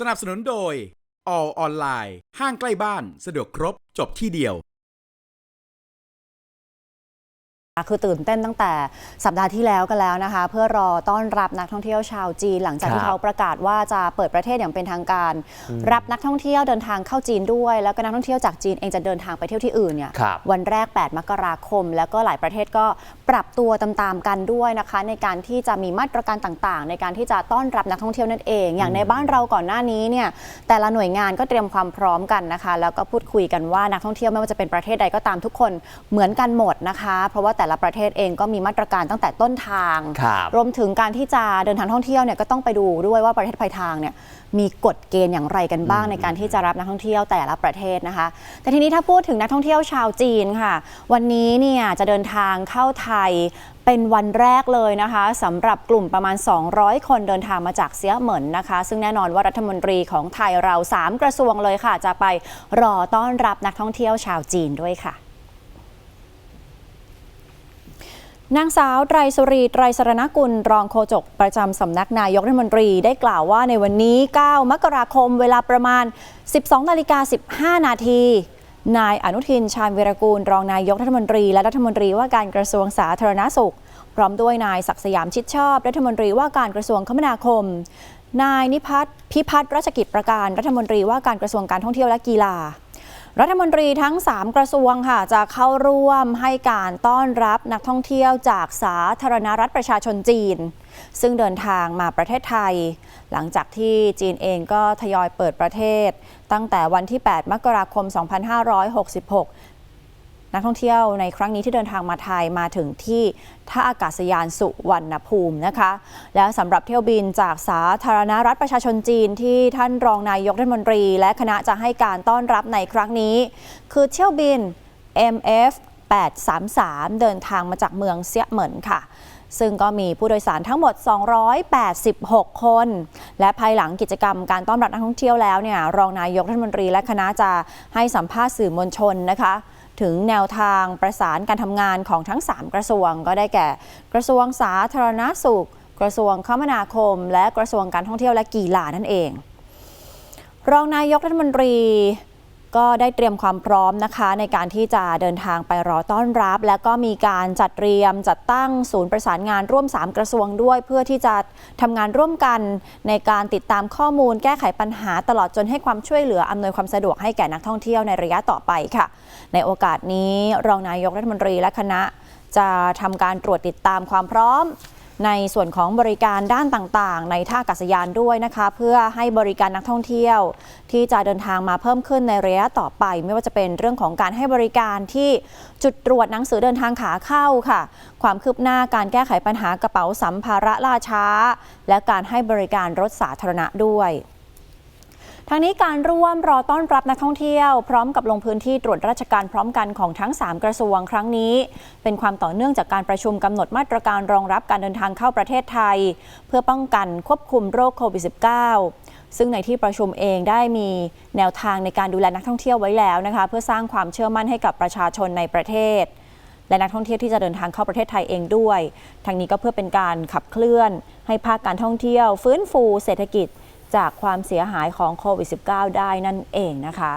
สนับสนุนโดย All Online ห้างใกล้บ้าน สะดวกครบ จบที่เดียว คือตื่นเต้นตั้งแต่สัปดาห์ที่แล้วกันแล้วนะคะ เพื่อรอต้อนรับนักท่องเที่ยวชาวจีน หลังจากครับที่เขาประกาศว่าจะเปิดประเทศอย่างเป็นทางการ รับนักท่องเที่ยวเดินทางเข้าจีนด้วย แล้วก็นักท่องเที่ยวจากจีนเองจะเดินทางไปเที่ยวที่อื่นเนี่ยครับวันแรก 8 มกราคม แล้วก็หลายประเทศก็ปรับตัวตามๆกันด้วยนะคะ ในการที่จะมีมาตรการต่างๆ ในการที่จะต้อนรับนักท่องเที่ยวนั่นเอง อย่างในบ้านเราก่อนหน้านี้เนี่ยแต่ละหน่วยงานก็เตรียมความพร้อมกันนะคะ แล้วก็พูดคุยกันว่านักท่องเที่ยวไม่ว่าจะเป็นประเทศใดก็ตามทุกคนเหมือนกันหมดนะคะ เพราะว่าแต่ละประเทศเองก็มีมาตรการตั้งแต่ต้นทางครับรวมถึงการที่จะเดินทางท่องเที่ยวเนี่ยก็ต้องไปดูด้วยว่าประเทศปลายทางเนี่ยมีกฎเกณฑ์อย่างไรกันบ้างในการที่จะรับนักท่องเที่ยวแต่ละประเทศนะคะ แต่ทีนี้ถ้าพูดถึงนักท่องเที่ยวชาวจีนค่ะ วันนี้เนี่ยจะเดินทางเข้าไทยเป็นวันแรกเลยนะคะสำหรับกลุ่มประมาณ 200 คนเดินทางมาจากเซียเหมินนะคะ ซึ่งแน่นอนว่ารัฐมนตรีของไทยเรา 3 กระทรวงเลยค่ะ จะไปรอต้อนรับนักท่องเที่ยวชาวจีนด้วยค่ะ นางสาวไตรสุรีไตรสรณกุล รองโฆษกประจำสำนักนายกรัฐมนตรีได้กล่าวว่าในวันนี้ 9 มกราคมเวลาประมาณ 12 นาฬิกา 15 นาทีนายอนุทินชาญวีรกูล รองนายกรัฐมนตรี และรัฐมนตรีว่าการกระทรวงสาธารณสุข พร้อมด้วยนายศักดิ์สยามชิดชอบ รัฐมนตรีว่าการกระทรวงคมนาคม นายนิพัฒน์พิพัฒน์รัชกิจประการรัฐมนตรีว่าการกระทรวงการท่องเที่ยวและกีฬา รัฐมนตรีทั้ง 3 กระทรวงค่ะจะเข้าร่วมให้การต้อนรับนักท่องเที่ยวจากสาธารณรัฐประชาชนจีน ซึ่งเดินทางมาประเทศไทย หลังจากที่จีนเองก็ทยอยเปิดประเทศ ตั้งแต่วันที่ 8 มกราคม 2566 นักท่องเที่ยวในครั้งนี้ที่เดินทางมาไทยมาถึงที่ท่าอากาศยานสุวรรณภูมินะคะ แล้วสำหรับเที่ยวบินจากสาธารณรัฐประชาชนจีนที่ท่านรองนายกรัฐมนตรี และคณะจะให้การต้อนรับในครั้งนี้ คือเที่ยวบิน MF 833 เดินทางมาจากเมืองเซียเหมินค่ะซึ่งก็มีผู้โดยสารทั้งหมด 286 คน และภายหลังกิจกรรมการต้อนรับนักท่องเที่ยวแล้วเนี่ย รองนายกรัฐมนตรีและคณะจะให้สัมภาษณ์สื่อมวลชนนะคะ ถึงแนวทางประสานการทำงานของทั้ง 3 กระทรวง ก็ได้แก่ กระทรวงสาธารณสุข กระทรวงคมนาคม และกระทรวงการท่องเที่ยวและกีฬานั่นเอง รองนายกรัฐมนตรี ก็ได้เตรียมความพร้อมนะคะ ในการที่จะเดินทางไปรอต้อนรับ และก็มีการจัดเตรียมจัดตั้งศูนย์ประสานงานร่วม 3 กระทรวงด้วย เพื่อที่จะทำงานร่วมกันในการติดตามข้อมูล แก้ไขปัญหาตลอดจนให้ความช่วยเหลืออำนวยความสะดวกให้แก่นักท่องเที่ยวในระยะต่อไปค่ะ ในโอกาสนี้รองนายกรัฐมนตรีและคณะ จะทำการตรวจติดตามความพร้อม ในส่วนของบริการด้านต่างๆ ในท่าอากาศยานด้วยนะคะ เพื่อให้บริการนักท่องเที่ยว ที่จะเดินทางมาเพิ่มขึ้นในระยะต่อไป ไม่ว่าจะเป็นเรื่องของการให้บริการที่จุดตรวจหนังสือเดินทางขาเข้าค่ะ ความคืบหน้าการแก้ไขปัญหากระเป๋าสัมภาระล่าช้า และการให้บริการรถสาธารณะด้วย ทั้งนี้การร่วมรอต้อนรับนักท่องเที่ยว พร้อมกับลงพื้นที่ตรวจราชการพร้อมกันของทั้ง 3 กระทรวงครั้งนี้ เป็นความต่อเนื่องจากการประชุมกำหนดมาตรการรองรับการเดินทางเข้าประเทศไทย เพื่อป้องกันควบคุมโรคโควิด -19 ซึ่งในที่ประชุมเองได้มีแนวทางในการดูแลนักท่องเที่ยวไว้แล้วนะคะ เพื่อสร้างความเชื่อมั่นให้กับประชาชนในประเทศและนักท่องเที่ยวที่จะเดินทางเข้าประเทศไทยเองด้วย ทั้งนี้ก็เพื่อเป็นการขับเคลื่อน ให้ภาคการท่องเที่ยว ฟื้นฟูเศรษฐกิจ จากความเสียหายของโควิด -19 ได้นั่นเองนะคะ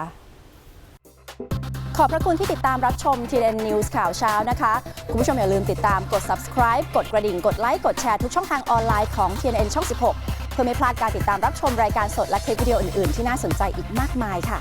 ขอบพระคุณที่ติดตามรับชมทีเด n News ข่าวเช้านะคะ คุณผู้ชมอย่าลืมติดตามกด subscribe กดกระดิ่ง กดไลค์ กดแชร์ทุกช่องทางออนไลน์ของ TNN ช่อง 16 เพื่อไม่พลาดการติดตามรับชมรายการสดและคลิปวิดีโออื่น ๆ ที่น่าสนใจอีกมากมายค่ะ